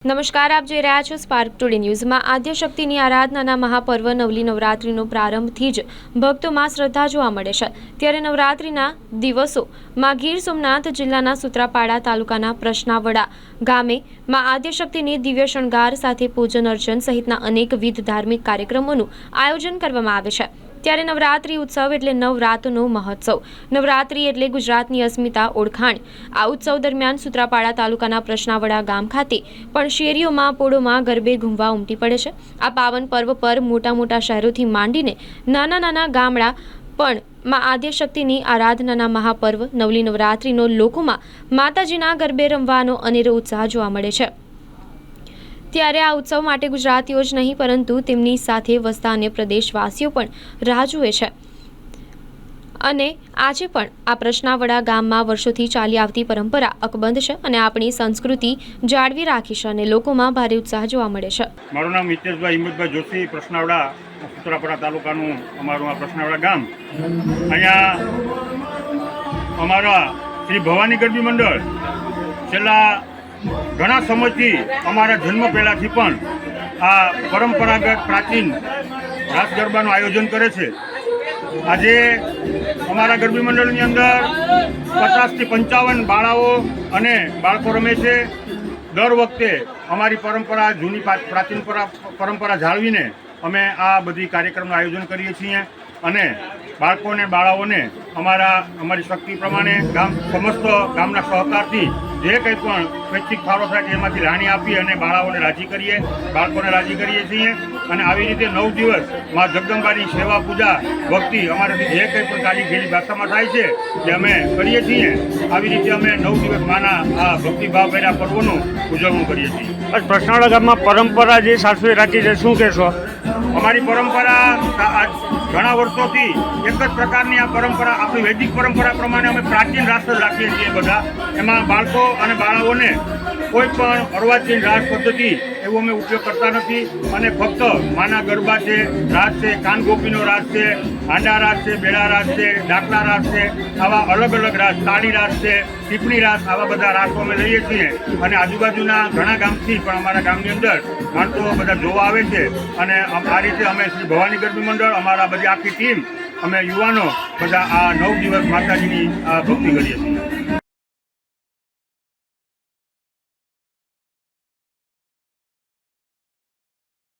નમસ્કાર, આપ જોઈ રહ્યા છો સ્પાર્ક ટુડે ન્યૂઝમાં આદ્ય શક્તિની આરાધનાના મહાપર્વ નવલી નવરાત્રિનો પ્રારંભથી જ ભક્તોમાં શ્રદ્ધા જોવા મળે છે. ત્યારે નવરાત્રિના દિવસો માં ગીર સોમનાથ જિલ્લાના સુત્રાપાડા તાલુકાના પ્રશ્નાવડા ગામે માં આદ્ય દિવ્ય શણગાર સાથે પૂજન અર્ચન સહિતના અનેકવિધ ધાર્મિક કાર્યક્રમોનું આયોજન કરવામાં આવે છે. ત્યારે નવરાત્રિ ઉત્સવ એટલે નવરાતનો મહોત્સવ. નવરાત્રિ એટલે ગુજરાતની અસ્મિતા ઓળખાણ. આ ઉત્સવ દરમિયાન સુત્રાપાડા તાલુકાના પ્રશ્નાવડા ગામ ખાતે પણ શેરીઓમાં, પોળોમાં ગરબે ઘૂમવા ઉમટી પડે છે. આ પાવન પર્વ પર મોટા મોટા શહેરોથી માંડીને નાના નાના ગામડા પણ માં આદ્યશક્તિની આરાધનાના મહાપર્વ, નવલી નવરાત્રિનો લોકોમાં માતાજીના ગરબે રમવાનો અનેરો ઉત્સાહ જોવા મળે છે. ત્યારે આ ઉત્સવ માટે ગુજરાતીઓ જ નહીં, પરંતુ તેમની સાથે વસતા અન્ય પ્રદેશવાસીઓ પણ રાહ જુએ છે. અને આજે પણ આ પ્રશ્નાવડા ગામમાં વર્ષોથી ચાલી આવતી પરંપરા અકબંધ છે અને આપણી સંસ્કૃતિ જાળવી રાખી છે અને લોકોમાં ભારે ઉત્સાહ જોવા મળે છે. મારું નામ હિતેશભાઈ હિંમતભાઈ જોશી, પ્રશ્નાવડા સુત્રાપડા તાલુકાનું અમારું આ પ્રશ્નાવડા ગામ. અહીંયા અમારા શ્રી ભવાની ગરબી મંડળ છેલ્લા ઘણા સમયથી અમારા જન્મ પહેલાંથી પણ આ પરંપરાગત પ્રાચીન રાસ ગરબાનું આયોજન કરે છે. આજે અમારા ગરબી મંડળની અંદર પચાસથી પંચાવન બાળાઓ અને બાળકો રમે છે. દર વખતે અમારી પરંપરા જૂની પ્રાચીન પરા- પરંપરા જાળવીને અમે આ બધી કાર્યક્રમનું આયોજન કરીએ છીએ અને બાળકોને, બાળાઓને અમારા, અમારી શક્તિ પ્રમાણે ગામ, સમસ્ત ગામના સહકારથી જે કંઈ પણ સ્વૈચ્છિક ફાળો થાય છે એમાંથી રાણી આપી અને બાળાઓને રાજી કરીએ બાળકોને રાજી કરીએ છીએ અને આવી રીતે નવ દિવસ મા જગદંબાની સેવા પૂજા ભક્તિ અમારાથી જે કંઈ પણ કાલી ઘેલી ભાષામાં થાય છે તે અમે કરીએ છીએ. આવી રીતે અમે નવ દિવસ માના આ ભક્તિભાવ ભર્યા પર્વનું ઉજવણું કરીએ છીએ. બસ પ્રશ્નાવડા ગામમાં પરંપરા જે સાચવી રાખી છે શું કહેશો? અમારી પરંપરા ઘણા વર્ષોથી એક જ પ્રકારની આ પરંપરા, આપણી વૈદિક પરંપરા પ્રમાણે અમે પ્રાચીન રાસ રાખીએ છીએ બધા. એમાં બાળકો અને બાળાઓને કોઈ પણ અર્વાચીન રાસ પદ્ધતિ એવો અમે ઉપયોગ કરતા નથી. અને ફક્ત માના ગરબા છે રાસ છે, કાનગોપીનો રાસ છે હાંડા રાસ છે, બેડા રાસ છે, ડાકલા રાસ છે, આવા અલગ અલગ રાસ તાળી રાસ છે, ટીપણી રાસ આવા બધા રાસો અમે લઈએ છીએ. અને આજુબાજુના ઘણા ગામથી, પણ અમારા ગામની અંદર માણસો બધા જોવા આવે છે. અને આ રીતે અમે શ્રી ભવાની ગરબી મંડળ, અમારા બધી આખી ટીમ, અમે યુવાનો બધા આ નવ દિવસ માતાજીની ભક્તિ કરીએ છીએ.